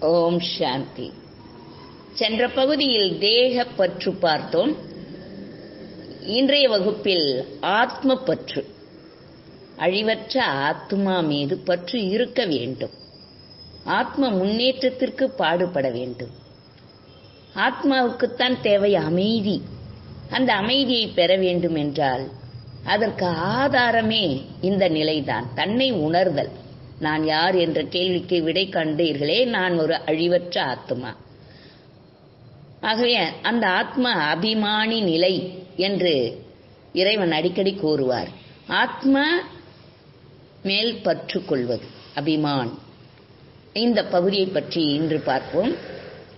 ஓம் சாந்தி. சென்ற பகுதியில் தேக பற்று பார்த்தோம். இன்றைய வகுப்பில் ஆத்ம பற்று. அழிவற்ற ஆத்மா மீது பற்று இருக்க வேண்டும். ஆத்ம முன்னேற்றத்திற்கு பாடுபட வேண்டும். ஆத்மாவுக்குத்தான் தேவை அமைதி. அந்த அமைதியை பெற வேண்டும் என்றால் அதற்கு ஆதாரமே இந்த நிலைதான். தன்னை உணர்தல். நான் யார் என்ற கேள்விக்கு விடை கண்டீர்களே நான் ஒரு அழிவற்ற ஆத்மா ஆகவே அந்த ஆத்மா அபிமானி நிலை என்று இறைவன் அடிக்கடி கூறுவார். ஆத்மா மேல் பற்று கொள்வது அபிமான். இந்த பகுதியை பற்றி இன்று பார்ப்போம்.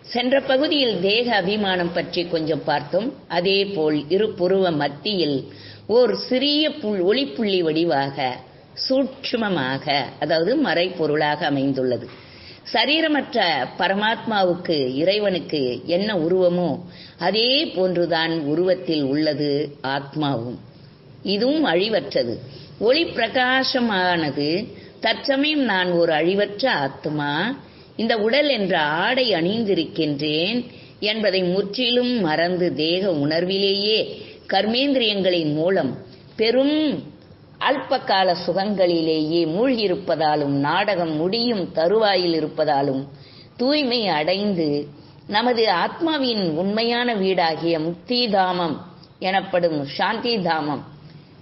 சென்ற பகுதியில் தேக அபிமானம் பற்றி கொஞ்சம் பார்த்தோம். அதே போல் இரு புருவ மத்தியில் ஓர் சிறிய புல் ஒளிப்புள்ளி வடிவாக சூட்சுமமாக அதாவது மறைப்பொருளாக அமைந்துள்ளது. சரீரமற்ற பரமாத்மாவுக்கு இறைவனுக்கு என்ன உருவமோ அதே போன்றுதான் உருவத்தில் உள்ளது ஆத்மாவும். இதுவும் அழிவற்றது. ஒளி பிரகாசமானது தற்சமயம் நான் ஒரு அழிவற்ற ஆத்மா இந்த உடல் என்ற ஆடை அணிந்திருக்கின்றேன் என்பதை முற்றிலும் மறந்து தேக உணர்விலேயே கர்மேந்திரியங்களின் மூலம் பெரும் அல்பகால சுகங்களிலேயே மூழ்கியிருப்பதாலும் நாடகம் முடியும் தருவாயில் இருப்பதாலும் தூய்மை அடைந்து நமது ஆத்மாவின் உண்மையான வீடாகிய முக்தி தாமம் எனப்படும் சாந்தி தாமம்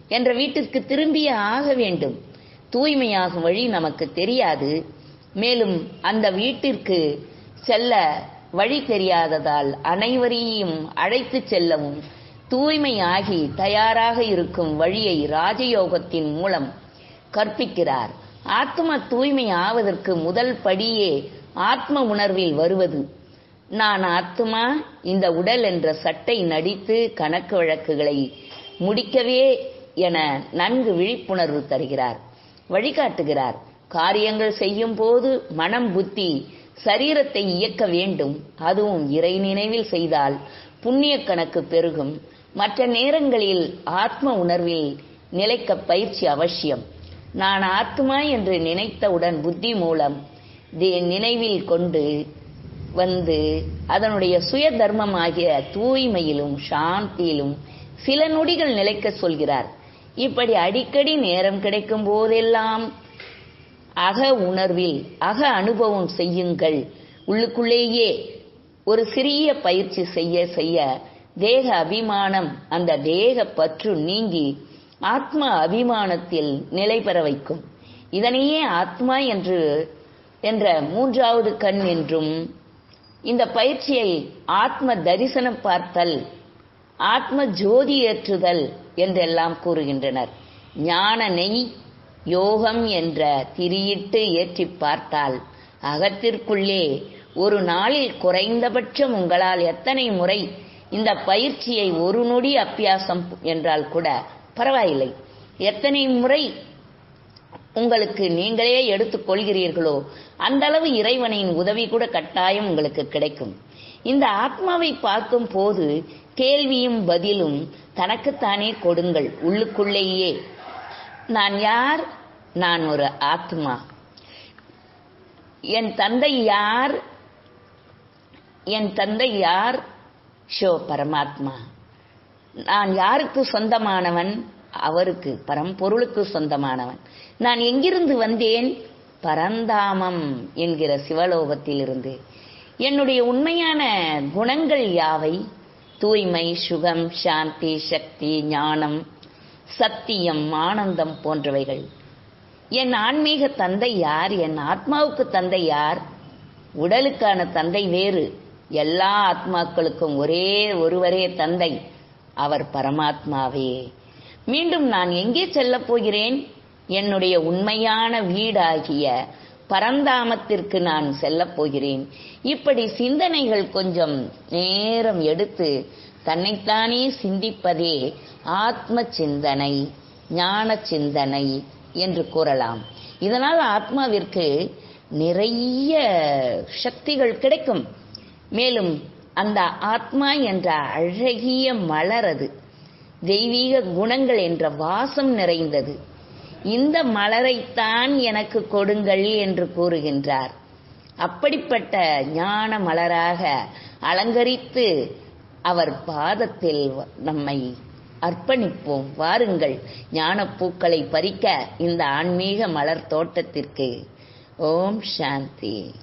என்ற வீட்டிற்கு திரும்பிய ஆக வேண்டும். தூய்மையாகும் வழி நமக்கு தெரியாது. மேலும் அந்த வீட்டிற்கு செல்ல வழி தெரியாததால் அனைவரையும் அழைத்து செல்லவும் தூய்மையாகி தயாராக இருக்கும் வழியை ராஜயோகத்தின் மூலம் கற்பிக்கிறார். ஆத்ம தூய்மை ஆவதற்கு முதல் படியே ஆத்ம உணர்வில் வருவது. நான் ஆத்மா இந்த உடல் என்ற சட்டை நடித்து கணக்கு வழக்குகளை முடிக்கவே என நன்கு விழிப்புணர்வு தருகிறார். வழிகாட்டுகிறார். காரியங்கள் செய்யும் போது மனம் புத்தி சரீரத்தை இயக்க வேண்டும். அதுவும் இறை நினைவில் செய்தால் புண்ணிய கணக்கு பெருகும். மற்ற நேரங்களில் ஆத்ம உணர்வில் நிலைக்க பயிற்சி அவசியம். நான் ஆத்மா என்று நினைத்தவுடன் புத்தி மூலம் நினைவில் கொண்டு வந்து அதனுடைய சுய தர்மமாகிய தூய்மையிலும் சாந்தியிலும் சில நொடிகள் நிலைக்க சொல்கிறார். இப்படி அடிக்கடி நேரம் கிடைக்கும் போதெல்லாம் அக உணர்வில் அக அனுபவம் செய்யுங்கள். உள்ளுக்குள்ளேயே ஒரு சிறிய பயிற்சி செய்ய செய்ய தேக அபிமானம் அந்த தேக பற்று நீங்கி ஆத்ம அபிமானத்தில் நிலை பெற வைக்கும். இதனையே ஆத்மா என்று என்ற மூன்றாவது கண் என்றும் இந்த பயிற்சியை ஆத்ம தரிசனம் பார்த்தல் ஆத்ம ஜோதி ஏற்றுதல் என்றெல்லாம் கூறுகின்றனர். ஞான நெய் யோகம் என்ற திரியிட்டு ஏற்றி பார்த்தால் அகத்திற்குள்ளே ஒரு நாளில் குறைந்தபட்சம் உங்களால் எத்தனை முறை இந்த பயிற்சியை ஒரு நொடி அபியாசம் என்றால் கூட பரவாயில்லை. எத்தனை முறை உங்களுக்கு நீங்களே எடுத்துக் கொள்கிறீர்களோ அந்த அளவு இறைவனின் உதவி கூட கட்டாயம் உங்களுக்கு கிடைக்கும். இந்த ஆத்மாவை பார்க்கும் போது கேள்வியும் பதிலும் தனக்குத்தானே கொடுங்கள் உள்ளுக்குள்ளேயே. நான் யார்? நான் ஒரு ஆத்மா. என் தந்தை யார்? என் தந்தை யார்? ஷோ பரமாத்மா. நான் யாருக்கு சொந்தமானவன்? அவருக்கு பரம்பொருளுக்கு சொந்தமானவன். நான் எங்கிருந்து வந்தேன்? பரந்தாமம் என்கிற சிவலோகத்திலிருந்து. என்னுடைய உண்மையான குணங்கள் யாவை? தூய்மை சுகம் சாந்தி சக்தி ஞானம் சத்தியம் ஆனந்தம் போன்றவைகள். என் ஆன்மீக தந்தை யார்? என் ஆத்மாவுக்கு தந்தை யார்? உடலுக்கான தந்தை வேறு. எல்லா ஆத்மாக்களுக்கும் ஒரே ஒருவரே தந்தை அவர் பரமாத்மாவே. மீண்டும் நான் எங்கே செல்லப் போகிறேன்? என்னுடைய உண்மையான வீடாகிய பரந்தாமத்திற்கு நான் செல்லப் போகிறேன். இப்படி சிந்தனைகள் கொஞ்சம் நேரம் எடுத்து தன்னைத்தானே சிந்திப்பதே ஆத்ம சிந்தனை ஞான சிந்தனை என்று கூறலாம். இதனால் ஆத்மாவிற்கு நிறைய சக்திகள் கிடைக்கும். மேலும் அந்த ஆத்மா என்ற அழகிய மலர் அது. தெய்வீக குணங்கள் என்ற வாசம் நிறைந்தது. இந்த மலரைத்தான் எனக்கு கொடுங்கள் என்று கூறுகின்றார். அப்படிப்பட்ட ஞான மலராக அலங்கரித்து அவர் பாதத்தில் நம்மை அர்ப்பணிப்போம். வாருங்கள் ஞான பூக்களை பறிக்க இந்த ஆன்மீக மலர் தோட்டத்திற்கு. ஓம் சாந்தி.